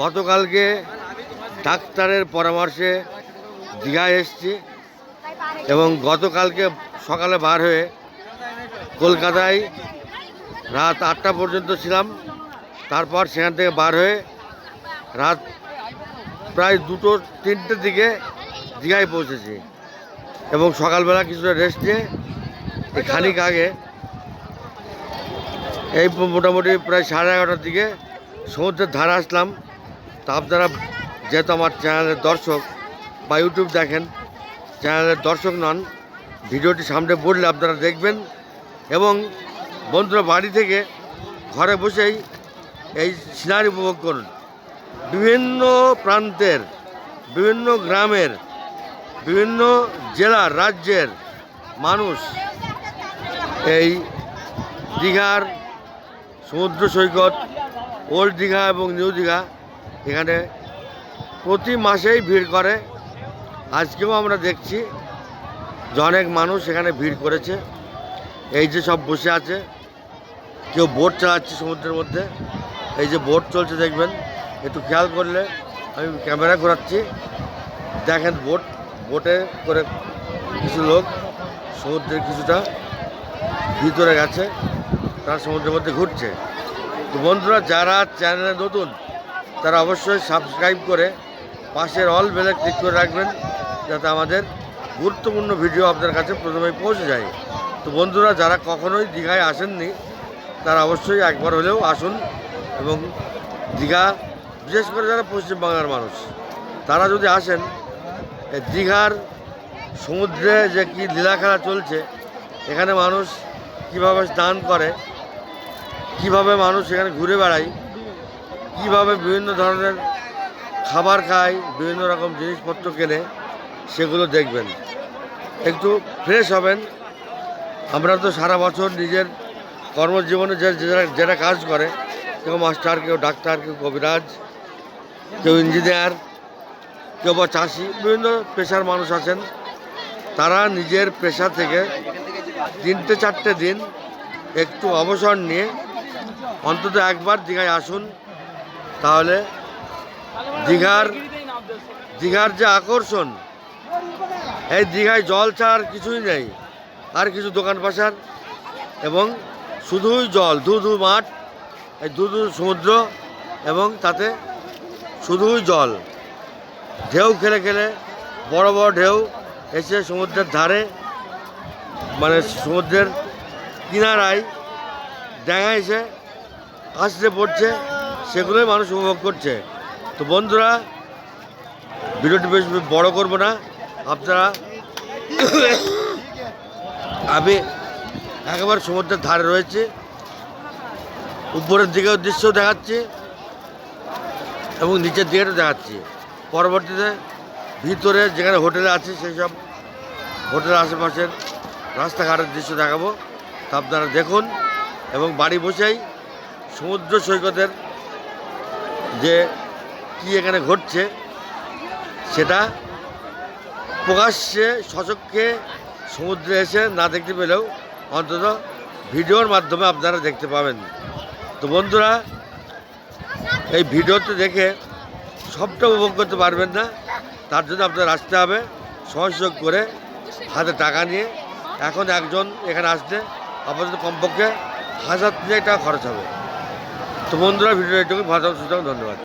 গতকালকে ডাক্তারের পরামর্শে দীঘায় এসছি এবং গতকালকে সকালে বার হয়ে কলকাতায় রাত আটটা পর্যন্ত ছিলাম। তারপর সেখান থেকে বার হয়ে রাত প্রায় দুটো, তিনটের দিকে দীঘায় পৌঁছেছি। এবং সকালবেলা কিছুটা রেস্ট নিয়ে খানিক আগে এই মোটামুটি প্রায় সাড়ে এগারোটার দিকে সমুদ্রের ধারে আসলাম। তা আপনারা যেহেতু আমার চ্যানেলের দর্শক বা ইউটিউব দেখেন, চ্যানেলের দর্শক নন, ভিডিওটি সামনে পড়লে আপনারা দেখবেন এবং বন্ধুরা বাড়ি থেকে ঘরে বসেই এই সিনারি উপভোগ করুন। বিভিন্ন প্রান্তের, বিভিন্ন গ্রামের, বিভিন্ন জেলার, রাজ্যের মানুষ এই দীঘার সমুদ্র সৈকত, ওল্ড দীঘা এবং নিউ দীঘা এখানে প্রতি মাসেই ভিড় করে। আজকেও আমরা দেখছি যে অনেক মানুষ এখানে ভিড় করেছে। এই যে সব বসে আছে, কেউ বোট চালাচ্ছে সমুদ্রের মধ্যে। এই যে বোট চলছে দেখবেন, একটু খেয়াল করলে আমি ক্যামেরা ঘোরাচ্ছি। দেখেন বোট, বোটে করে কিছু লোক সমুদ্রের কিছুটা ভিতরে গেছে, তারা সমুদ্রের মধ্যে ঘুরছে। তো বন্ধুরা, যারা চ্যানেলে নতুন তারা অবশ্যই সাবস্ক্রাইব করে পাশের অল বেলে ক্লিক করে রাখবেন, যাতে আমাদের গুরুত্বপূর্ণ ভিডিও আপনার কাছে প্রথমেই পৌঁছে যায়। তো বন্ধুরা, যারা কখনোই দীঘায় আসেননি, তারা অবশ্যই একবার হলেও আসুন এবং দীঘা, বিশেষ করে যারা পশ্চিমবাংলার মানুষ, তারা যদি আসেন দীঘার সমুদ্রে যে কি লীলাখেলা চলছে, এখানে মানুষ কীভাবে স্নান করে, কীভাবে মানুষ এখানে ঘুরে বেড়ায় কীভাবে বিভিন্ন ধরনের খাবার খায়, বিভিন্ন রকম জিনিসপত্র কেনে, সেগুলো দেখবেন। একটু ফ্রেশ হবেন। আমরা তো সারা বছর নিজের কর্মজীবনে যে যেটা কাজ করে, কেউ মাস্টার, কেউ ডাক্তার, কেউ কবিরাজ, কেউ ইঞ্জিনিয়ার কেউ বা চাষি, বিভিন্ন পেশার মানুষ আছেন। তারা নিজের পেশা থেকে তিনটে চারটে দিন একটু অবসর নিয়ে অন্তত একবার দীঘায় আসুন। তাহলে দীঘার দীঘার যে আকর্ষণ, এই দীঘায় জল ছাড়া আর কিছুই নেই, আর কিছু দোকান পাশার এবং শুধুই জল ধু ধু মাঠ, এই ধু ধু সমুদ্র এবং তাতে শুধুই জল। ঢেউ খেলে খেলে বড় বড় ঢেউ এসে সমুদ্রের ধারে মানে সমুদ্রের কিনারায় ডাঙা এসে আসতে পড়ছে। সেগুলোই মানুষ উপভোগ করছে। তো বন্ধুরা, ভিডিওটি বেশ বড় করব না। আপনারা আমি একেবারে সমুদ্রের ধারে রয়েছে। উপরের দিকেও দৃশ্য দেখাচ্ছি এবং নিচের দিকেও দেখাচ্ছি। পরবর্তীতে ভিতরে যেখানে হোটেলে আছে, সেই সব হোটেলের আশেপাশের রাস্তাঘাটের দৃশ্য দেখাবো। তা আপনারা দেখুন এবং বাড়ি বসেই সমুদ্র সৈকতের যে কি এখানে ঘটছে সেটা প্রকাশ্যে সচক্ষে সমুদ্রে এসে না দেখতে পেলেও অন্তত ভিডিওর মাধ্যমে আপনারা দেখতে পাবেন। তো বন্ধুরা, এই ভিডিওতে দেখে সবটা উপভোগ করতে পারবেন না, তার জন্য আপনার আসতে হবে, সহযোগ করে হাতে টাকা নিয়ে। এখন একজন এখানে আসতে আপাতত কমপক্ষে হাজার টাকা খরচ হবে। তো বন্ধুরা ভিডিওটা এটুকু ভালো সুতরাং ধন্যবাদ।